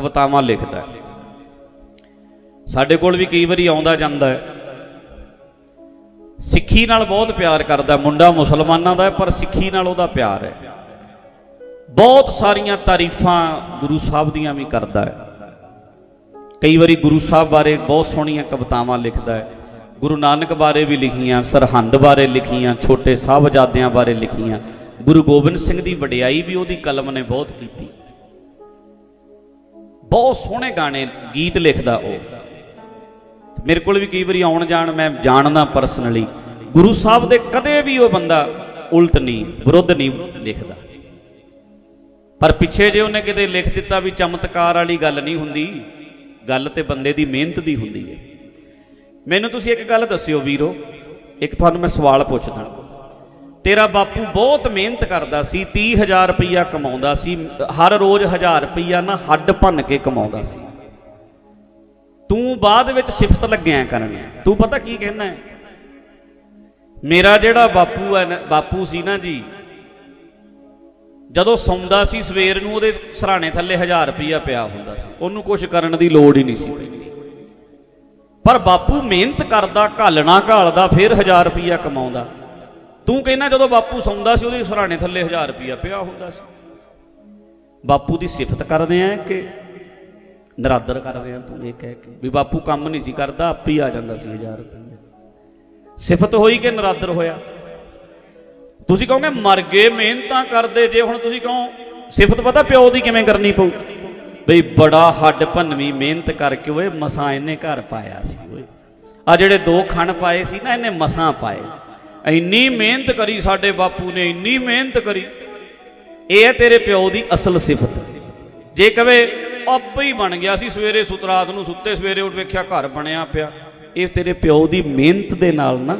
ਕਵਿਤਾਵਾਂ ਲਿਖਦਾ ਹੈ। ਸਾਡੇ ਕੋਲ ਵੀ ਕਈ ਵਾਰੀ ਆਉਂਦਾ ਜਾਂਦਾ ਹੈ। ਸਿੱਖੀ ਨਾਲ ਬਹੁਤ ਪਿਆਰ ਕਰਦਾ ਮੁੰਡਾ ਮੁਸਲਮਾਨਾਂ ਦਾ ਪਰ ਸਿੱਖੀ ਨਾਲ ਉਹਦਾ ਪਿਆਰ ਹੈ। ਬਹੁਤ ਸਾਰੀਆਂ ਤਾਰੀਫਾਂ ਗੁਰੂ ਸਾਹਿਬ ਦੀਆਂ ਵੀ ਕਰਦਾ ਹੈ। ਕਈ ਵਾਰੀ ਗੁਰੂ ਸਾਹਿਬ ਬਾਰੇ ਬਹੁਤ ਸੋਹਣੀਆਂ ਕਵਿਤਾਵਾਂ ਲਿਖਦਾ ਹੈ। ਗੁਰੂ ਨਾਨਕ ਬਾਰੇ ਵੀ ਲਿਖੀਆਂ, ਸਰਹੰਦ ਬਾਰੇ ਲਿਖੀਆਂ, ਛੋਟੇ ਸਾਹਿਬਜ਼ਾਦਿਆਂ ਬਾਰੇ ਲਿਖੀਆਂ। ਗੁਰੂ ਗੋਬਿੰਦ ਸਿੰਘ ਦੀ ਵਡਿਆਈ ਵੀ ਉਹਦੀ ਕਲਮ ਨੇ ਬਹੁਤ ਕੀਤੀ। ਬਹੁਤ ਸੋਹਣੇ ਗਾਣੇ ਗੀਤ ਲਿਖਦਾ ਉਹ। ਮੇਰੇ ਕੋਲ ਵੀ ਕਈ ਵਾਰੀ ਆਉਣ ਜਾਣ, ਮੈਂ ਜਾਣਦਾ ਪਰਸਨਲੀ ਗੁਰੂ ਸਾਹਿਬ ਦੇ ਕਦੇ ਵੀ ਉਹ ਬੰਦਾ ਉਲਟ ਨਹੀਂ, ਵਿਰੁੱਧ ਨਹੀਂ ਲਿਖਦਾ। ਪਰ ਪਿੱਛੇ ਜੇ ਉਹਨੇ ਕਿਤੇ ਲਿਖ ਦਿੱਤਾ ਵੀ ਚਮਤਕਾਰ ਵਾਲੀ ਗੱਲ ਨਹੀਂ ਹੁੰਦੀ, ਗੱਲ ਤੇ ਬੰਦੇ ਦੀ ਮਿਹਨਤ ਦੀ ਹੁੰਦੀ ਹੈ। ਮੈਨੂੰ ਤੁਸੀਂ ਇੱਕ ਗੱਲ ਦੱਸਿਓ ਵੀਰੋ, ਇੱਕ ਤੁਹਾਨੂੰ ਮੈਂ ਸਵਾਲ ਪੁੱਛਦਾ। ਤੇਰਾ ਬਾਪੂ ਬਹੁਤ ਮਿਹਨਤ ਕਰਦਾ ਸੀ 30000 ਰੁਪਈਆ ਕਮਾਉਂਦਾ ਸੀ, ਹਰ ਰੋਜ਼ 1000 ਰੁਪਈਆ ਨਾ ਹੱਡ ਭੰਨ ਕੇ ਕਮਾਉਂਦਾ ਸੀ। ਤੂੰ ਬਾਅਦ ਵਿੱਚ ਸਿਫਤ ਲੱਗਿਆ ਕਰਨ। ਤੂੰ ਪਤਾ ਕੀ ਕਹਿਣਾ ਹੈ? ਮੇਰਾ ਜਿਹੜਾ ਬਾਪੂ ਹੈ ਬਾਪੂ ਸੀ ਨਾ ਜੀ, ਜਦੋਂ ਸੌਂਦਾ ਸੀ ਸਵੇਰ ਨੂੰ, ਉਹਦੇ ਸਰਾਣੇ ਥੱਲੇ 1000 ਰੁਪਈਆ ਪਿਆ ਹੁੰਦਾ ਸੀ। ਉਹਨੂੰ ਕੁਝ ਕਰਨ ਦੀ ਲੋੜ ਹੀ ਨਹੀਂ ਸੀ ਪੈਂਦੀ। ਪਰ ਬਾਪੂ ਮਿਹਨਤ ਕਰਦਾ, ਘਾਲਣਾ ਘਾਲਦਾ, ਫਿਰ 1000 ਰੁਪਈਆ ਕਮਾਉਂਦਾ। ਤੂੰ ਕਹਿੰਦਾ ਜਦੋਂ ਬਾਪੂ ਸੌਂਦਾ ਸੀ, ਉਹਦੇ ਸਰਾਣੇ ਥੱਲੇ 1000 ਰੁਪਈਆ ਪਿਆ ਹੁੰਦਾ ਸੀ। ਬਾਪੂ ਦੀ ਸਿਫਤ ਕਰਦੇ ਆ ਕਿ ਨਰਾਦਰ ਕਰ ਰਹੇ ਆ ਤੂੰ ਇਹ ਕਹਿ ਕੇ। ਵੀ ਬਾਪੂ ਕੰਮ ਨਹੀਂ ਸੀ ਕਰਦਾ, ਆਪ ਹੀ ਆ ਜਾਂਦਾ ਸੀ 1000 ਰੁਪਈਆ। ਸਿਫਤ ਹੋਈ ਕਿ ਨਰਾਦਰ ਹੋਇਆ? ਤੁਸੀਂ ਕਹੋਗੇ, ਮਰ ਗਏ, ਮਿਹਨਤਾਂ ਕਰਦੇ, ਜੇ ਹੁਣ ਤੁਸੀਂ ਕਹੋ, ਸਿਫਤ ਪਤਾ ਪਿਓ ਦੀ ਕਿਵੇਂ ਕਰਨੀ ਪਊ? ਬਈ ਬੜਾ ਹੱਡ ਭੰਨਵੀਂ ਮਿਹਨਤ ਕਰਕੇ ਓਏ, ਮਸਾਂ ਇਹਨੇ ਘਰ ਪਾਇਆ ਸੀ ਓਏ। ਆ ਜਿਹੜੇ ਦੋ ਖਣ ਪਾਏ ਸੀ ਨਾ, ਇਹਨੇ ਮਸਾਂ ਪਾਏ। ਇੰਨੀ ਮਿਹਨਤ ਕਰੀ ਸਾਡੇ ਬਾਪੂ ਨੇ, ਇੰਨੀ ਮਿਹਨਤ ਕਰੀ। ਇਹ ਹੈ ਤੇਰੇ ਪਿਓ ਦੀ ਅਸਲ ਸਿਫਤ। ਜੇ ਕਵੇ ਆਪੇ ਹੀ ਬਣ ਗਿਆ ਸੀ ਸਵੇਰੇ ਸੁਤਰਾਤ ਨੂੰ, ਸੁੱਤੇ ਸਵੇਰੇ ਉੱਠ ਵੇਖਿਆ ਘਰ ਬਣਿਆ ਪਿਆ। ਇਹ ਤੇਰੇ ਪਿਓ ਦੀ ਮਿਹਨਤ ਦੇ ਨਾਲ ਨਾ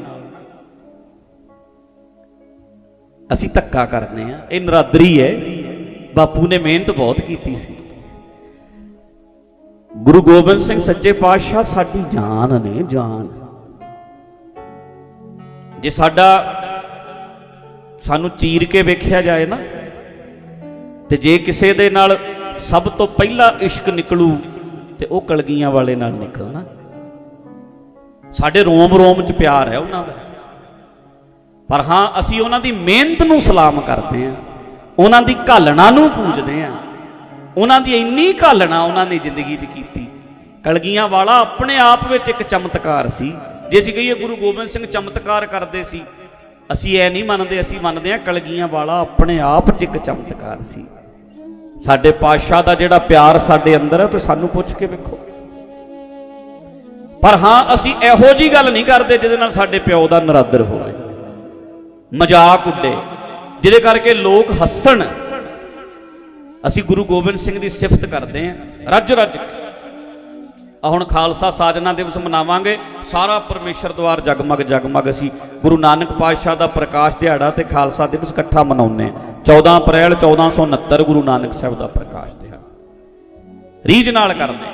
ਅਸੀਂ ਧੱਕਾ ਕਰਦੇ ਆ ਇਹ ਨਰਾਦਰੀ ਹੈ। ਬਾਪੂ ਨੇ ਮਿਹਨਤ ਬਹੁਤ ਕੀਤੀ ਸੀ। ਗੁਰੂ ਗੋਬਿੰਦ ਸਿੰਘ ਸੱਚੇ ਪਾਤਸ਼ਾਹ ਸਾਡੀ ਜਾਨ ਨੇ, ਜਾਨ। ਜੇ ਸਾਡਾ ਸਾਨੂੰ ਚੀਰ ਕੇ ਵੇਖਿਆ ਜਾਏ ਨਾ, ਤੇ ਜੇ ਕਿਸੇ ਦੇ ਨਾਲ ਸਭ ਤੋਂ ਪਹਿਲਾ ਇਸ਼ਕ ਨਿਕਲੂ, ਤੇ ਉਹ ਕਲਗੀਆਂ ਵਾਲੇ ਨਾਲ ਨਿਕਲਣਾ ਸਾਡੇ ਰੋਮ ਰੋਮ ਚ ਪਿਆਰ ਹੈ ਉਹਨਾਂ ਦਾ। ਪਰ ਹਾਂ, ਅਸੀਂ ਉਹਨਾਂ ਦੀ ਮਿਹਨਤ ਨੂੰ ਸਲਾਮ ਕਰਦੇ ਹਾਂ। ਉਹਨਾਂ ਦੀ ਘਾਲਣਾ ਨੂੰ ਪੂਜਦੇ ਹਾਂ। ਉਹਨਾਂ ਦੀ ਇੰਨੀ ਘਾਲਣਾ ਉਹਨਾਂ ਨੇ ਜ਼ਿੰਦਗੀ 'ਚ ਕੀਤੀ। ਕਲਗੀਆਂ ਵਾਲਾ ਆਪਣੇ ਆਪ ਵਿੱਚ ਇੱਕ ਚਮਤਕਾਰ ਸੀ। ਜੇ ਅਸੀਂ ਕਹੀਏ ਗੁਰੂ ਗੋਬਿੰਦ ਸਿੰਘ ਚਮਤਕਾਰ ਕਰਦੇ ਸੀ, ਅਸੀਂ ਇਹ ਨਹੀਂ ਮੰਨਦੇ, ਅਸੀਂ ਮੰਨਦੇ ਹਾਂ ਕਲਗੀਆਂ ਵਾਲਾ ਆਪਣੇ ਆਪ 'ਚ ਇੱਕ ਚਮਤਕਾਰ ਸੀ। ਸਾਡੇ ਪਾਤਸ਼ਾਹ ਦਾ ਜਿਹੜਾ ਪਿਆਰ ਸਾਡੇ ਅੰਦਰ ਹੈ ਤੇ ਸਾਨੂੰ ਪੁੱਛ ਕੇ ਵੇਖੋ। ਪਰ ਹਾਂ, ਅਸੀਂ ਇਹੋ ਜੀ ਗੱਲ ਨਹੀਂ ਕਰਦੇ ਜਿਹਦੇ ਨਾਲ ਸਾਡੇ ਪਿਓ ਦਾ ਨਰਾਦਰ ਹੋਵੇ। ਮਜ਼ਾਕ ਉੱਡੇ, ਜਿਹਦੇ ਕਰਕੇ ਲੋਕ ਹੱਸਣ। ਅਸੀਂ ਗੁਰੂ ਗੋਬਿੰਦ ਸਿੰਘ ਦੀ ਸਿਫਤ ਕਰਦੇ ਹਾਂ ਰੱਜ ਰੱਜ ਕੇ। ਆ ਹੁਣ ਖਾਲਸਾ ਸਾਜਨਾ ਦਿਵਸ ਮਨਾਵਾਂਗੇ। ਸਾਰਾ ਪਰਮੇਸ਼ਰ ਦਵਾਰ ਜਗਮਗ ਜਗਮਗ ਅਸੀਂ। ਗੁਰੂ ਨਾਨਕ ਪਾਤਸ਼ਾਹ ਦਾ ਪ੍ਰਕਾਸ਼ ਦਿਹਾੜਾ ਤੇ ਖਾਲਸਾ ਦਿਵਸ ਇਕੱਠਾ ਮਨਾਉਂਦੇ ਹਾਂ। 14 ਅਪ੍ਰੈਲ 1469 ਗੁਰੂ ਨਾਨਕ ਸਾਹਿਬ ਦਾ ਪ੍ਰਕਾਸ਼ ਦਿਹਾੜਾ। ਰੀਝ ਨਾਲ ਕਰਦੇ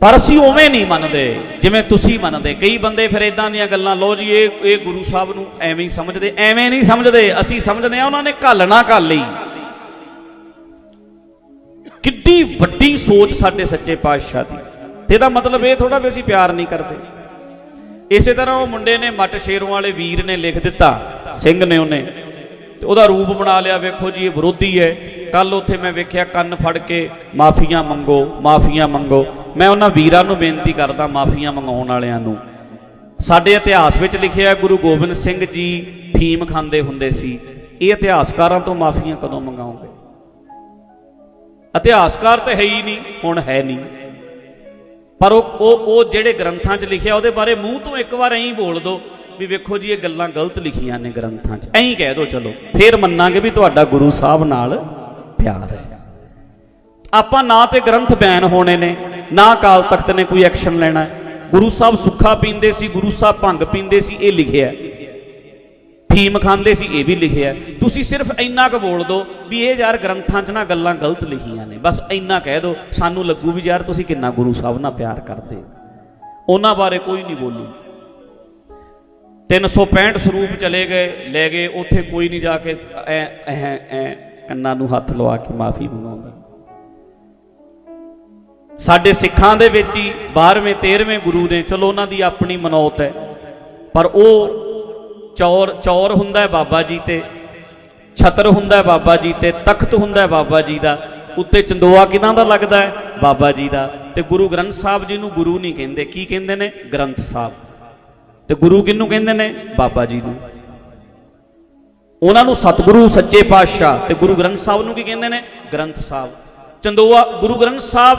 ਪਰ ਅਸੀਂ ਉਵੇਂ ਨਹੀਂ ਮੰਨਦੇ, ਜਿਵੇਂ ਤੁਸੀਂ ਮੰਨਦੇ। ਕਈ ਬੰਦੇ ਫਿਰ ਇਦਾਂ ਦੀਆਂ ਗੱਲਾਂ ਲੋ ਜੀ, ਇਹ ਇਹ ਗੁਰੂ ਸਾਹਿਬ ਨੂੰ ਐਵੇਂ ਹੀ ਸਮਝਦੇ। ਐਵੇਂ ਨਹੀਂ ਸਮਝਦੇ। ਅਸੀਂ ਸਮਝਦੇ ਆ ਉਹਨਾਂ ਨੇ ਘਾਲਣਾ ਘਾਲ ਲਈ। ਕਿੱਡੀ ਵੱਡੀ ਸੋਚ ਸਾਡੇ ਸੱਚੇ ਪਾਤਸ਼ਾਹ ਦੀ। ਤੇ ਇਹਦਾ ਮਤਲਬ ਇਹ ਥੋੜਾ ਵੀ ਅਸੀਂ ਪਿਆਰ ਨਹੀਂ ਕਰਦੇ। ਇਸੇ ਤਰ੍ਹਾਂ ਉਹ ਮੁੰਡੇ ਨੇ ਮੱਟ ਸ਼ੇਰੋਂ ਵਾਲੇ ਵੀਰ ਨੇ ਲਿਖ ਦਿੱਤਾ, ਸਿੰਘ ਨੇ ਉਹਨੇ। ਤੇ ਉਹਦਾ ਰੂਪ ਬਣਾ ਲਿਆ, ਵੇਖੋ ਜੀ, ਇਹ ਵਿਰੋਧੀ ਹੈ। ਕੱਲ ਉੱਥੇ ਮੈਂ ਵੇਖਿਆ ਕੰਨ ਫੜ ਕੇ ਮਾਫੀਆਂ ਮੰਗੋ ਮਾਫੀਆਂ ਮੰਗੋ। ਮੈਂ ਉਹਨਾਂ ਵੀਰਾਂ ਨੂੰ ਬੇਨਤੀ ਕਰਦਾ, ਮਾਫੀਆਂ ਮੰਗਾਉਣ ਵਾਲਿਆਂ ਨੂੰ। ਸਾਡੇ ਇਤਿਹਾਸ ਵਿੱਚ ਲਿਖਿਆ ਗੁਰੂ ਗੋਬਿੰਦ ਸਿੰਘ ਜੀ ਫੀਮ ਖਾਂਦੇ ਹੁੰਦੇ ਸੀ। ਇਹ ਇਤਿਹਾਸਕਾਰਾਂ ਤੋਂ ਮਾਫੀਆਂ ਕਦੋਂ ਮੰਗਾਉਂਗੇ ਇਤਿਹਾਸਕਾਰ ਤਾਂ ਹੈ ਹੀ ਨਹੀਂ, ਹੁਣ ਹੈ ਨਹੀਂ। ਪਰ ਉਹ ਉਹ ਜਿਹੜੇ ਗ੍ਰੰਥਾਂ 'ਚ ਲਿਖਿਆ, ਉਹਦੇ ਬਾਰੇ ਮੂੰਹ ਤੋਂ ਇੱਕ ਵਾਰ ਐਂ ਬੋਲ ਦਿਓ ਵੀ ਵੇਖੋ ਜੀ, ਇਹ ਗੱਲਾਂ ਗਲਤ ਲਿਖੀਆਂ ਨੇ ਗ੍ਰੰਥਾਂ 'ਚ। ਐਂ ਕਹਿ ਦਿਓ ਚਲੋ। ਫੇਰ ਮੰਨਾਂਗੇ ਵੀ ਤੁਹਾਡਾ ਗੁਰੂ ਸਾਹਿਬ ਨਾਲ ਪਿਆਰ ਹੈ। ਆਪਾਂ ਨਾ ਤੇ ਗ੍ਰੰਥ ਬੈਨ ਹੋਣੇ ਨੇ, ਨਾ ਅਕਾਲ ਤਖਤ ਨੇ ਕੋਈ ਐਕਸ਼ਨ ਲੈਣਾ। ਹੈ ਗੁਰੂ ਸਾਹਿਬ ਸੁੱਖਾ ਪੀਂਦੇ ਸੀ, ਗੁਰੂ ਸਾਹਿਬ ਭੰਗ ਪੀਂਦੇ ਸੀ, ਇਹ ਲਿਖਿਆ। ਹੈ। ਖਾਂਦੇ ਸੀ, ਇਹ ਵੀ ਲਿਖਿਆ ਤੁਸੀਂ ਸਿਰਫ ਇੰਨਾ ਕੁ ਬੋਲ ਦਿਓ ਵੀ ਇਹ ਯਾਰ ਗ੍ਰੰਥਾਂ 'ਚ ਨਾ ਗੱਲਾਂ ਗਲਤ ਲਿਖੀਆਂ ਨੇ। ਬਸ ਇੰਨਾ ਕਹਿ ਦਿਓ ਸਾਨੂੰ ਲੱਗੂ ਵੀ ਯਾਰ ਤੁਸੀਂ ਕਿੰਨਾ ਗੁਰੂ ਸਾਹਿਬ ਨਾਲ ਪਿਆਰ ਕਰਦੇ। ਉਹਨਾਂ ਬਾਰੇ ਕੋਈ ਨਹੀਂ ਬੋਲੂ। 365 ਸਰੂਪ ਚਲੇ ਗਏ, ਲੈ ਗਏ, ਉੱਥੇ ਕੋਈ ਨਹੀਂ ਜਾ ਕੇ ਐ ਐ ਐ ਕੰਨਾਂ ਨੂੰ ਹੱਥ ਲਵਾ ਕੇ ਮਾਫੀ ਮੰਗਾਉਂਦਾ। ਸਾਡੇ ਸਿੱਖਾਂ ਦੇ ਵਿੱਚ ਹੀ 12ਵੇਂ 13ਵੇਂ ਗੁਰੂ ਨੇ, ਚਲੋ ਉਹਨਾਂ ਦੀ ਆਪਣੀ ਮਨੌਤ ਹੈ, ਪਰ ਉਹ ਚੌਰ ਚੌਰ ਹੁੰਦਾ ਹੈ ਬਾਬਾ ਜੀ ਤੇ, ਛਤਰ ਹੁੰਦਾ ਹੈ ਬਾਬਾ ਜੀ ਤੇ, ਤਖਤ ਹੁੰਦਾ ਹੈ ਬਾਬਾ ਜੀ ਦਾ, ਉੱਤੇ ਚੰਦੋਆ ਕਿਹਨਾਂ ਦਾ ਲੱਗਦਾ ਹੈ? ਬਾਬਾ ਜੀ ਦਾ। ਤੇ ਗੁਰੂ ਗ੍ਰੰਥ ਸਾਹਿਬ ਜੀ ਨੂੰ ਗੁਰੂ ਨਹੀਂ ਕਹਿੰਦੇ। ਕੀ ਕਹਿੰਦੇ ਨੇ? ਗ੍ਰੰਥ ਸਾਹਿਬ। ਤੇ ਗੁਰੂ ਕਿਹਨੂੰ ਕਹਿੰਦੇ ਨੇ? ਬਾਬਾ ਜੀ ਨੂੰ। ਉਹਨਾਂ ਨੂੰ ਸਤਿਗੁਰੂ, ਸੱਚੇ ਪਾਤਸ਼ਾਹ ਤੇ ਗੁਰੂ ਗ੍ਰੰਥ ਸਾਹਿਬ ਨੂੰ ਕੀ ਕਹਿੰਦੇ ਨੇ? ਗ੍ਰੰਥ ਸਾਹਿਬ। ਚੰਦੋਆ, ਗੁਰੂ ਗ੍ਰੰਥ ਸਾਹਿਬ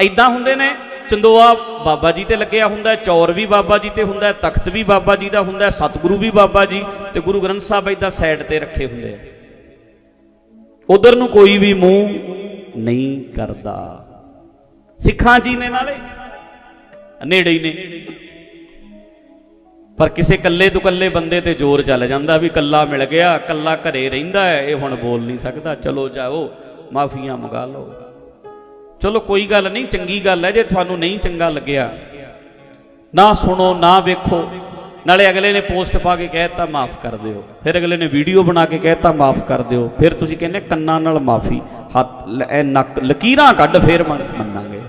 ਐਦਾਂ ਹੁੰਦੇ ਨੇ ਚੰਦੋਆ ਬਾਬਾ ਜੀ ਤੇ ਲੱਗਿਆ ਹੁੰਦਾ ਹੈ, ਚੌਰ ਵੀ ਬਾਬਾ ਜੀ ਤੇ ਹੁੰਦਾ ਤਖਤ ਵੀ ਬਾਬਾ ਜੀ ਦਾ ਹੁੰਦਾ ਸਤਿਗੁਰੂ ਵੀ ਬਾਬਾ ਜੀ ਤੇ ਗੁਰੂ ਗ੍ਰੰਥ ਸਾਹਿਬ ਐਦਾਂ ਸਾਈਡ ਤੇ ਰੱਖੇ ਹੁੰਦੇ ਆ। ਉਧਰ ਨੂੰ ਕੋਈ ਵੀ ਮੂੰਹ ਨਹੀਂ ਕਰਦਾ। ਸਿੱਖਾਂ ਜੀ ਨੇ ਨਾਲੇ, ਨੇੜੇ ਹੀ ਨੇ। ਪਰ ਕਿਸੇ ਕੱਲੇ ਤੋਂ ਕੱਲੇ ਬੰਦੇ ਤੇ ਜ਼ੋਰ ਚੱਲ ਜਾਂਦਾ ਵੀ ਕੱਲਾ ਮਿਲ ਗਿਆ ਕੱਲਾ ਘਰੇ ਰਹਿੰਦਾ ਹੈ, ਇਹ ਹੁਣ ਬੋਲ ਨਹੀਂ ਸਕਦਾ। ਚਲੋ ਜਾਓ, ਮਾਫੀਆਂ ਮੰਗਾ ਲਓ। ਚਲੋ ਕੋਈ ਗੱਲ ਨਹੀਂ, ਚੰਗੀ ਗੱਲ ਹੈ, ਜੇ ਤੁਹਾਨੂੰ ਨਹੀਂ ਚੰਗਾ ਲੱਗਿਆ। ਨਾ ਸੁਣੋ, ਨਾ ਵੇਖੋ। ਨਾਲੇ ਅਗਲੇ ਨੇ ਪੋਸਟ ਪਾ ਕੇ ਕਹਿਤਾ ਮਾਫ ਕਰ ਦਿਓ। ਫਿਰ ਅਗਲੇ ਨੇ ਵੀਡੀਓ ਬਣਾ ਕੇ ਕਹਿਤਾ ਮਾਫ ਕਰ ਦਿਓ। ਫਿਰ ਤੁਸੀਂ ਕਹਿੰਦੇ, ਕੰਨਾਂ ਨਾਲ ਮਾਫੀ, ਹੱਥ, ਲ- ਨੱਕ, ਲਕੀਰਾਂ ਕੱਢ, ਫਿਰ ਮੰਨਾਂਗੇ।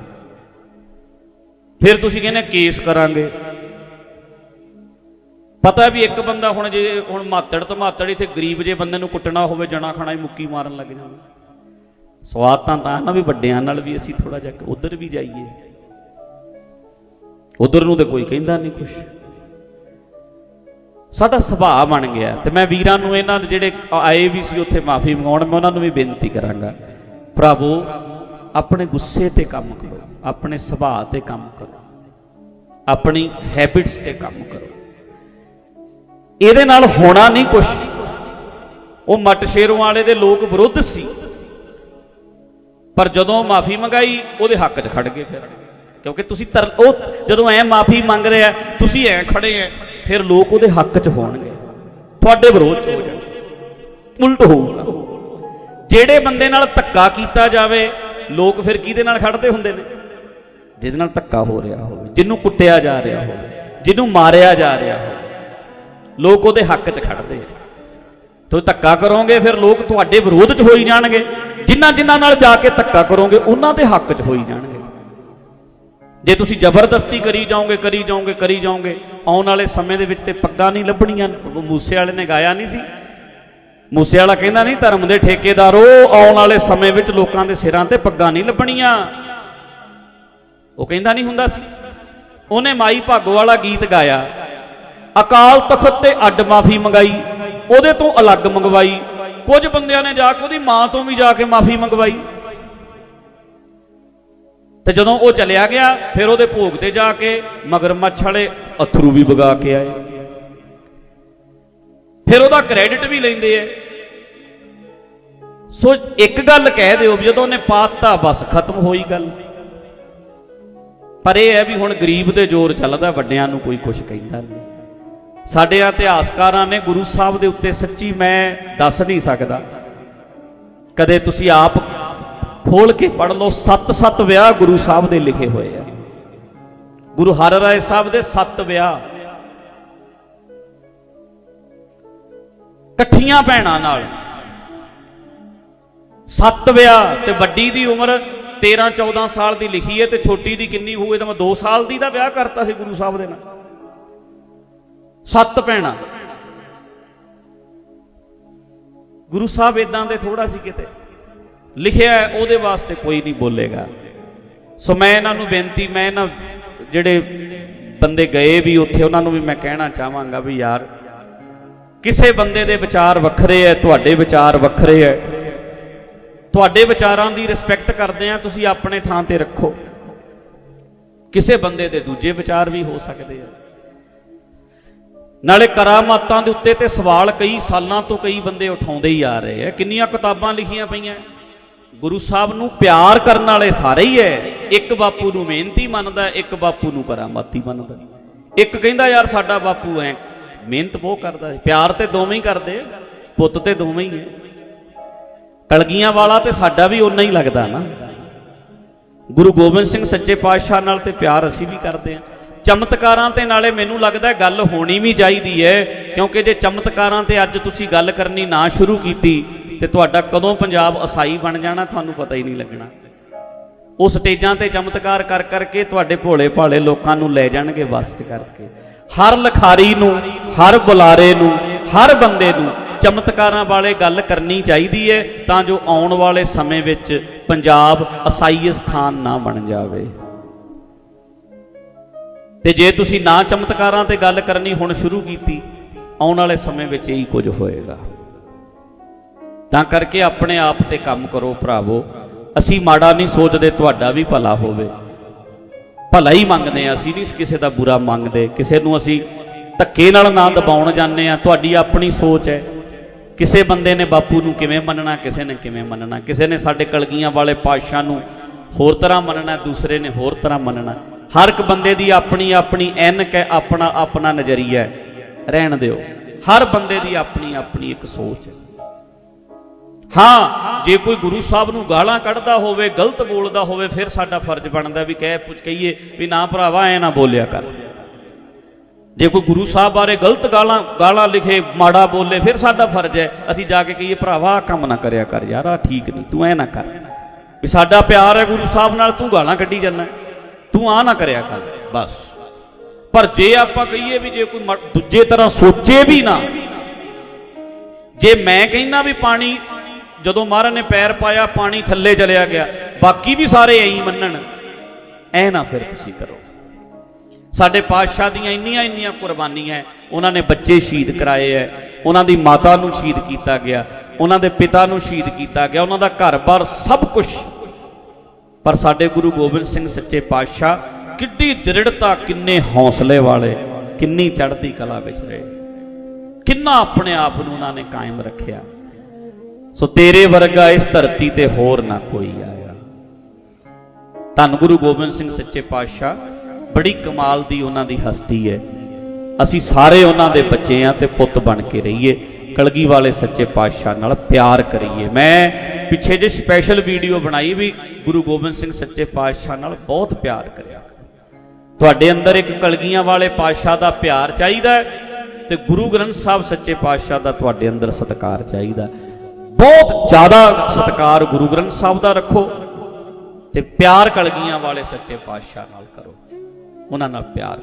ਫਿਰ ਤੁਸੀਂ ਕਹਿੰਦੇ, ਕੇਸ ਕਰਾਂਗੇ। ਪਤਾ ਵੀ ਇੱਕ ਬੰਦਾ ਹੁਣ ਜੇ, ਹੁਣ ਮਾਤੜ ਧਮਾਤੜ ਇੱਥੇ ਗਰੀਬ ਜੇ ਬੰਦੇ ਨੂੰ ਕੁੱਟਣਾ ਹੋਵੇ ਜਣਾ ਖਾਣਾ ਹੀ ਮੁੱਕੀ ਮਾਰਨ ਲੱਗ ਜਾਂਦਾ ਸਵਾਦ ਤਾਂ ਤਾਂ ਨਾ ਵੀ ਵੱਡਿਆਂ ਨਾਲ ਵੀ ਅਸੀਂ ਥੋੜਾ ਜਿਹਾ ਉਧਰ ਵੀ ਜਾਈਏ। ਉਧਰ ਨੂੰ ਤੇ ਕੋਈ ਕਹਿੰਦਾ ਨਹੀਂ ਕੁਛ। ਸਾਡਾ ਸੁਭਾਅ ਬਣ ਗਿਆ। ਤੇ ਮੈਂ ਵੀਰਾਂ ਨੂੰ ਇਹਨਾਂ ਜਿਹੜੇ ਆਏ ਵੀ ਸੀ ਉੱਥੇ ਮਾਫੀ ਮੰਗਾਉਣ, ਮੈਂ ਉਹਨਾਂ ਨੂੰ ਵੀ ਬੇਨਤੀ ਕਰਾਂਗਾ। ਪ੍ਰਭੂ, ਆਪਣੇ ਗੁੱਸੇ ਤੇ ਕੰਮ ਕਰੋ। ਆਪਣੇ ਸੁਭਾਅ ਤੇ ਕੰਮ ਕਰੋ। ਆਪਣੀ ਹੈਬਿਟਸ ਤੇ ਕੰਮ ਕਰੋ। ਇਹਦੇ ਨਾਲ ਹੋਣਾ ਨਹੀਂ ਕੁਛ। ਉਹ ਮੱਟ ਸ਼ੇਰੋਂ ਵਾਲੇ ਦੇ ਲੋਕ ਵਿਰੁੱਧ ਸੀ। ਪਰ ਜਦੋਂ ਮਾਫੀ ਮੰਗਾਈ, ਉਹਦੇ ਹੱਕ 'ਚ ਖੜ ਗਏ ਫਿਰ। ਕਿਉਂਕਿ ਤੁਸੀਂ ਤਰ, ਉਹ ਜਦੋਂ ਐ ਮਾਫੀ ਮੰਗ ਰਿਹਾ ਤੁਸੀਂ ਐ ਖੜੇ ਐ ਫਿਰ ਲੋਕ ਉਹਦੇ ਹੱਕ 'ਚ ਹੋਣਗੇ। ਤੁਹਾਡੇ ਵਿਰੋਧ 'ਚ ਹੋ ਜਾਣਗੇ। ਉਲਟ ਹੋਊਗਾ। ਜਿਹੜੇ ਬੰਦੇ ਨਾਲ ਧੱਕਾ ਕੀਤਾ ਜਾਵੇ, ਲੋਕ ਫਿਰ ਕਿਹਦੇ ਨਾਲ ਖੜਦੇ ਹੁੰਦੇ ਨੇ? ਜਿਹਦੇ ਨਾਲ ਧੱਕਾ ਹੋ ਰਿਹਾ ਹੋਵੇ, ਜਿਹਨੂੰ ਕੁੱਟਿਆ ਜਾ ਰਿਹਾ ਹੋਵੇ, ਜਿਹਨੂੰ ਮਾਰਿਆ ਜਾ ਰਿਹਾ ਹੋਵੇ। ਲੋਕ ਉਹਦੇ ਹੱਕ 'ਚ ਖੜਦੇ ਆ। ਤੁਸੀਂ ਧੱਕਾ ਕਰੋਗੇ, ਫਿਰ ਲੋਕ ਤੁਹਾਡੇ ਵਿਰੋਧ 'ਚ ਹੋਈ ਜਾਣਗੇ। ਜਿਨ੍ਹਾਂ ਜਿਨ੍ਹਾਂ ਨਾਲ ਜਾ ਕੇ ਧੱਕਾ ਕਰੋਗੇ, ਉਹਨਾਂ ਦੇ ਹੱਕ 'ਚ ਹੋਈ ਜਾਣਗੇ। ਜੇ ਤੁਸੀਂ ਜ਼ਬਰਦਸਤੀ ਕਰੀ ਜਾਓਗੇ ਕਰੀ ਜਾਓਗੇ ਕਰੀ ਜਾਓਗੇ, ਆਉਣ ਵਾਲੇ ਸਮੇਂ ਦੇ ਵਿੱਚ ਤੇ ਪੱਗਾਂ ਨਹੀਂ ਲੱਭਣੀਆਂ। ਉਹ ਮੂਸੇ ਵਾਲੇ ਨੇ ਗਾਇਆ ਨਹੀਂ ਸੀ। ਮੂਸੇ ਵਾਲਾ ਕਹਿੰਦਾ ਨਹੀਂ, ਧਰਮ ਦੇ ਠੇਕੇਦਾਰੋ, ਆਉਣ ਵਾਲੇ ਸਮੇਂ ਵਿੱਚ ਲੋਕਾਂ ਦੇ ਸਿਰਾਂ ਤੇ ਪੱਗਾਂ ਨਹੀਂ ਲੱਭਣੀਆਂ। ਉਹ ਕਹਿੰਦਾ ਨਹੀਂ ਹੁੰਦਾ ਸੀ। ਉਹਨੇ ਮਾਈ ਭਾਗੋ ਵਾਲਾ ਗੀਤ ਗਾਇਆ। ਅਕਾਲ ਤਖਤ ਤੇ ਅੱਡ ਮਾਫੀ ਮੰਗਾਈ। ਉਹਦੇ ਤੋਂ ਅਲੱਗ ਮੰਗਵਾਈ। ਕੁਝ ਬੰਦਿਆਂ ਨੇ ਜਾ ਕੇ ਉਹਦੀ ਮਾਂ ਤੋਂ ਵੀ ਜਾ ਕੇ ਮਾਫੀ ਮੰਗਵਾਈ। ਤੇ ਜਦੋਂ ਉਹ ਚਲਿਆ ਗਿਆ, ਫਿਰ ਉਹਦੇ ਭੋਗ ਤੇ ਜਾ ਕੇ ਮਗਰਮੱਛ ਵਾਲੇ ਅਥਰੂ ਵੀ ਵਗਾ ਕੇ ਆਏ। ਫਿਰ ਉਹਦਾ ਕ੍ਰੈਡਿਟ ਵੀ ਲੈਂਦੇ ਐ। ਸੋ ਇੱਕ ਗੱਲ ਕਹਿ ਦਿਓ ਵੀ ਜਦੋਂ ਉਹਨੇ ਪਾਤਾ ਬਸ ਖਤਮ ਹੋਈ ਗੱਲ। ਪਰ ਇਹ ਹੈ ਵੀ ਹੁਣ ਗਰੀਬ ਦੇ ਜ਼ੋਰ ਚੱਲਦਾ, ਵੱਡਿਆਂ ਨੂੰ ਕੋਈ ਕੁਝ ਕਹਿੰਦਾ ਨਹੀਂ। ਸਾਡੇ ਇਤਿਹਾਸਕਾਰਾਂ ਨੇ ਗੁਰੂ ਸਾਹਿਬ ਦੇ ਉੱਤੇ ਸੱਚੀ ਮੈਂ ਦੱਸ ਨਹੀਂ ਸਕਦਾ। ਕਦੇ ਤੁਸੀਂ ਆਪ ਖੋਲ ਕੇ ਪੜ ਲਓ ਸੱਤ ਸੱਤ ਵਿਆਹ ਗੁਰੂ ਸਾਹਿਬ ਦੇ ਲਿਖੇ ਹੋਏ ਆ। ਗੁਰੂ ਹਰ ਰਾਏ ਸਾਹਿਬ ਦੇ ਸੱਤ ਵਿਆਹ। ਇਕੱਠੀਆਂ ਭੈਣਾਂ ਨਾਲ। ਸੱਤ ਵਿਆਹ ਤੇ ਵੱਡੀ ਦੀ ਉਮਰ 13 14 ਸਾਲ ਦੀ ਲਿਖੀ ਹੈ ਤੇ ਛੋਟੀ ਦੀ ਕਿੰਨੀ ਹੋਵੇ ਤਾਂ ਮੈਂ 2 ਸਾਲ ਦੀ ਦਾ ਵਿਆਹ ਕਰਤਾ ਸੀ ਗੁਰੂ ਸਾਹਿਬ ਦੇ ਨਾਲ। ਸੱਤ ਭੈਣਾਂ ਗੁਰੂ ਸਾਹਿਬ ਇਦਾਂ ਦੇ ਥੋੜਾ ਸੀ ਕਿਤੇ। ਲਿਖਿਆ ਉਹਦੇ ਵਾਸਤੇ ਕੋਈ ਨਹੀਂ ਬੋਲੇਗਾ। ਸੋ ਮੈਂ ਇਹਨਾਂ ਨੂੰ ਬੇਨਤੀ, ਮੈਂ ਇਹਨਾਂ ਜਿਹੜੇ ਬੰਦੇ ਗਏ ਵੀ ਉੱਥੇ, ਉਹਨਾਂ ਨੂੰ ਵੀ ਮੈਂ ਕਹਿਣਾ ਚਾਹਾਂਗਾ ਵੀ ਯਾਰ, ਕਿਸੇ ਬੰਦੇ ਦੇ ਵਿਚਾਰ ਵੱਖਰੇ ਐ, ਤੁਹਾਡੇ ਵਿਚਾਰ ਵੱਖਰੇ ਐ। ਤੁਹਾਡੇ ਵਿਚਾਰਾਂ ਦੀ ਰਿਸਪੈਕਟ ਕਰਦੇ ਆ, ਤੁਸੀਂ ਆਪਣੇ ਥਾਂ ਤੇ ਰੱਖੋ। ਕਿਸੇ ਬੰਦੇ ਦੇ ਦੂਜੇ ਵਿਚਾਰ ਵੀ ਹੋ ਸਕਦੇ ਆ। ਨਾਲੇ ਕਰਾਮਾਤਾਂ ਦੇ ਉੱਤੇ ਤੇ ਸਵਾਲ ਕਈ ਸਾਲਾਂ ਤੋਂ ਕਈ ਬੰਦੇ ਉਠਾਉਂਦੇ ਹੀ ਆ ਰਹੇ ਆ। ਕਿੰਨੀਆਂ ਕਿਤਾਬਾਂ ਲਿਖੀਆਂ ਪਈਆਂ? ਗੁਰੂ ਸਾਹਿਬ ਨੂੰ ਪਿਆਰ ਕਰਨ ਵਾਲੇ ਸਾਰੇ ਹੀ ਐ। ਇੱਕ ਬਾਪੂ ਨੂੰ ਮਿਹਨਤੀ ਮੰਨਦਾ, ਇੱਕ ਬਾਪੂ ਨੂੰ ਕਰਾਮਾਤੀ ਮੰਨਦਾ। ਇੱਕ ਕਹਿੰਦਾ, ਯਾਰ, ਸਾਡਾ ਬਾਪੂ ਐ ਮਿਹਨਤ ਬਹੁਤ ਕਰਦਾ ਹੈ। ਪਿਆਰ ਤੇ ਦੋਵੇਂ ਹੀ ਕਰਦੇ ਪੁੱਤ ਤੇ ਦੋਵੇਂ ਹੀ ਐ। ਕਲਗੀਆਂ ਵਾਲਾ ਤੇ ਸਾਡਾ ਵੀ ਓਨਾ ਹੀ ਲੱਗਦਾ ਨਾ। ਗੁਰੂ ਗੋਬਿੰਦ ਸਿੰਘ ਸੱਚੇ ਪਾਤਸ਼ਾਹ ਨਾਲ ਤੇ ਪਿਆਰ ਅਸੀਂ ਵੀ ਕਰਦੇ ਹਾਂ ਚਮਤਕਾਰਾਂ ਤੇ ਨਾਲੇ ਮੈਨੂੰ ਲੱਗਦਾ ਗੱਲ ਹੋਣੀ ਵੀ ਚਾਹੀਦੀ ਹੈ, ਕਿਉਂਕਿ ਜੇ ਚਮਤਕਾਰਾਂ ਤੇ ਅੱਜ ਤੁਸੀਂ ਗੱਲ ਕਰਨੀ ਨਾ ਸ਼ੁਰੂ ਕੀਤੀ, ਤੇ ਤੁਹਾਡਾ ਕਦੋਂ ਪੰਜਾਬ ਅਸਾਈ ਬਣ ਜਾਣਾ ਤੁਹਾਨੂੰ ਪਤਾ ਹੀ ਨਹੀਂ ਲੱਗਣਾ। ਉਹ ਸਟੇਜਾਂ ਤੇ ਚਮਤਕਾਰ ਕਰ ਕਰਕੇ ਤੁਹਾਡੇ ਭੋਲੇ ਭਾਲੇ ਲੋਕਾਂ ਨੂੰ ਲੈ ਜਾਣਗੇ ਵਸ ਚ ਕਰਕੇ। ਹਰ ਲਖਾਰੀ ਨੂੰ, ਹਰ ਬੁਲਾਰੇ ਨੂੰ, ਹਰ ਬੰਦੇ ਨੂੰ ਚਮਤਕਾਰਾਂ ਵਾਲੇ ਗੱਲ ਕਰਨੀ ਚਾਹੀਦੀ ਹੈ, ਤਾਂ ਜੋ ਆਉਣ ਵਾਲੇ ਸਮੇਂ ਵਿੱਚ ਪੰਜਾਬ ਅਸਾਈ ਸਥਾਨ ਨਾ ਬਣ ਜਾਵੇ। ਤੇ ਜੇ ਤੁਸੀਂ ਨਾ ਚਮਤਕਾਰਾਂ ਤੇ ਗੱਲ ਕਰਨੀ ਹੁਣ ਸ਼ੁਰੂ ਕੀਤੀ, ਆਉਣ ਵਾਲੇ ਸਮੇਂ ਵਿੱਚ ਇਹੀ ਕੁਝ ਹੋਏਗਾ। ਤਾਂ ਕਰਕੇ ਆਪਣੇ ਆਪ ਤੇ ਕੰਮ ਕਰੋ ਭਰਾਵੋ। ਅਸੀਂ ਮਾੜਾ ਨਹੀਂ ਸੋਚਦੇ ਤੁਹਾਡਾ ਵੀ ਭਲਾ ਹੋਵੇ। ਭਲਾ ਹੀ ਮੰਗਦੇ ਆ ਅਸੀਂ ਨਹੀਂ ਕਿਸੇ ਦਾ ਬੁਰਾ ਮੰਗਦੇ। ਕਿਸੇ ਨੂੰ ਅਸੀਂ ਧੱਕੇ ਨਾਲ ਨਾ ਦਬਾਉਣ ਜਾਂਦੇ ਆ ਤੁਹਾਡੀ ਆਪਣੀ ਸੋਚ ਹੈ। ਕਿਸੇ ਬੰਦੇ ਨੇ ਬਾਪੂ ਨੂੰ ਕਿਵੇਂ ਮੰਨਣਾ, ਕਿਸੇ ਨੇ ਕਿਵੇਂ ਮੰਨਣਾ। ਕਿਸੇ ਨੇ ਸਾਡੇ ਕਲਗੀਆਂ ਵਾਲੇ ਪਾਤਸ਼ਾਹ ਨੂੰ ਹੋਰ ਤਰ੍ਹਾਂ ਮੰਨਣਾ, ਦੂਸਰੇ ਨੇ ਹੋਰ ਤਰ੍ਹਾਂ ਮੰਨਣਾ। ਹਰ ਇੱਕ ਬੰਦੇ ਦੀ ਆਪਣੀ ਆਪਣੀ ਐਨਕ ਹੈ ਆਪਣਾ ਆਪਣਾ ਨਜ਼ਰੀਆ ਹੈ। ਰਹਿਣ ਦਿਓ। ਹਰ ਬੰਦੇ ਦੀ ਆਪਣੀ ਆਪਣੀ ਇੱਕ ਸੋਚ ਹੈ। ਹਾਂ, ਜੇ ਕੋਈ ਗੁਰੂ ਸਾਹਿਬ ਨੂੰ ਗਾਲਾਂ ਕੱਢਦਾ ਹੋਵੇ, ਗਲਤ ਬੋਲਦਾ ਹੋਵੇ, ਫਿਰ ਸਾਡਾ ਫਰਜ਼ ਬਣਦਾ ਵੀ ਕਹਿ ਪੁੱਛ ਕਹੀਏ ਵੀ ਨਾ ਭਰਾਵਾ, ਐ ਨਾ ਬੋਲਿਆ ਕਰ। ਜੇ ਕੋਈ ਗੁਰੂ ਸਾਹਿਬ ਬਾਰੇ ਗਲਤ ਗਾਲਾਂ ਗਾਲਾਂ ਲਿਖੇ, ਮਾੜਾ ਬੋਲੇ, ਫਿਰ ਸਾਡਾ ਫਰਜ਼ ਹੈ। ਅਸੀਂ ਜਾ ਕੇ ਕਹੀਏ, ਭਰਾਵਾ, ਆਹ ਕੰਮ ਨਾ ਕਰਿਆ ਕਰ ਯਾਰ ਆ ਠੀਕ ਨਹੀਂ, ਤੂੰ ਐ ਨਾ ਕਰ। ਵੀ ਸਾਡਾ ਪਿਆਰ ਹੈ ਗੁਰੂ ਸਾਹਿਬ ਨਾਲ, ਤੂੰ ਗਾਲਾਂ ਕੱਢੀ ਜਾਂਦਾ ਤੂੰ ਆ ਨਾ ਕਰਿਆ ਕਰ, ਬਸ। ਪਰ ਜੇ ਆਪਾਂ ਕਹੀਏ ਵੀ ਜੇ ਕੋਈ ਮ- ਦੂਜੇ ਤਰ੍ਹਾਂ ਸੋਚੇ ਵੀ ਨਾ, ਜੇ ਮੈਂ ਕਹਿੰਦਾ ਵੀ ਪਾਣੀ, ਜਦੋਂ ਮਹਾਰਾਜ ਨੇ ਪੈਰ ਪਾਇਆ, ਪਾਣੀ ਥੱਲੇ ਚਲਿਆ ਗਿਆ, ਬਾਕੀ ਵੀ ਸਾਰੇ ਐਂ ਮੰਨਣ, ਐ ਨਾ ਫਿਰ ਤੁਸੀਂ ਕਰੋ। ਸਾਡੇ ਪਾਤਸ਼ਾਹ ਦੀਆਂ ਇੰਨੀਆਂ ਇੰਨੀਆਂ ਕੁਰਬਾਨੀਆਂ, ਉਹਨਾਂ ਨੇ ਬੱਚੇ ਸ਼ਹੀਦ ਕਰਾਏ ਐ, ਉਹਨਾਂ ਦੀ ਮਾਤਾ ਨੂੰ ਸ਼ਹੀਦ ਕੀਤਾ ਗਿਆ, ਉਹਨਾਂ ਦੇ ਪਿਤਾ ਨੂੰ ਸ਼ਹੀਦ ਕੀਤਾ ਗਿਆ, ਉਹਨਾਂ ਦਾ ਘਰ-ਬਾਰ ਸਭ ਕੁਝ ਪਰ ਸਾਡੇ ਗੁਰੂ ਗੋਬਿੰਦ ਸਿੰਘ ਸੱਚੇ ਪਾਤਸ਼ਾਹ ਕਿੱਡੀ ਦ੍ਰਿੜਤਾ, ਕਿੰਨੇ ਹੌਸਲੇ ਵਾਲੇ, ਕਿੰਨੀ ਚੜ੍ਹਦੀ ਕਲਾ ਵਿੱਚ ਰਹੇ। ਕਿੰਨਾ ਆਪਣੇ ਆਪ ਨੂੰ ਉਹਨਾਂ ਨੇ ਕਾਇਮ ਰੱਖਿਆ। ਸੋ ਤੇਰੇ ਵਰਗਾ ਇਸ ਧਰਤੀ ਤੇ ਹੋਰ ਨਾ ਕੋਈ ਆਇਆ। ਧੰਨ ਗੁਰੂ ਗੋਬਿੰਦ ਸਿੰਘ ਸੱਚੇ ਪਾਤਸ਼ਾਹ, ਬੜੀ ਕਮਾਲ ਦੀ ਉਹਨਾਂ ਦੀ ਹਸਤੀ ਹੈ। ਅਸੀਂ ਸਾਰੇ ਉਹਨਾਂ ਦੇ ਬੱਚੇ ਆ ਤੇ ਪੁੱਤ ਬਣ ਕੇ ਰਹੀਏ। ਕਲਗੀ ਵਾਲੇ ਸੱਚੇ ਪਾਤਸ਼ਾਹ ਨਾਲ ਪਿਆਰ ਕਰੀਏ। ਮੈਂ ਪਿੱਛੇ ਜੇ ਸਪੈਸ਼ਲ ਵੀਡੀਓ ਬਣਾਈ ਵੀ ਗੁਰੂ ਗੋਬਿੰਦ ਸਿੰਘ ਸੱਚੇ ਪਾਤਸ਼ਾਹ ਨਾਲ ਬਹੁਤ ਪਿਆਰ ਕਰਿਆ ਤੁਹਾਡੇ ਅੰਦਰ ਇੱਕ ਕਲਗੀਆਂ ਵਾਲੇ ਪਾਤਸ਼ਾਹ ਦਾ ਪਿਆਰ ਚਾਹੀਦਾ ਤੇ ਗੁਰੂ ਗ੍ਰੰਥ ਸਾਹਿਬ ਸੱਚੇ ਪਾਤਸ਼ਾਹ ਦਾ ਤੁਹਾਡੇ ਅੰਦਰ ਸਤਿਕਾਰ ਚਾਹੀਦਾ ਬਹੁਤ ਜ਼ਿਆਦਾ ਸਤਿਕਾਰ ਗੁਰੂ ਗ੍ਰੰਥ ਸਾਹਿਬ ਦਾ ਰੱਖੋ ਤੇ ਪਿਆਰ ਕਲਗੀਆਂ ਵਾਲੇ ਸੱਚੇ ਪਾਤਸ਼ਾਹ ਨਾਲ ਕਰੋ। ਉਹਨਾਂ ਨਾਲ ਪਿਆਰ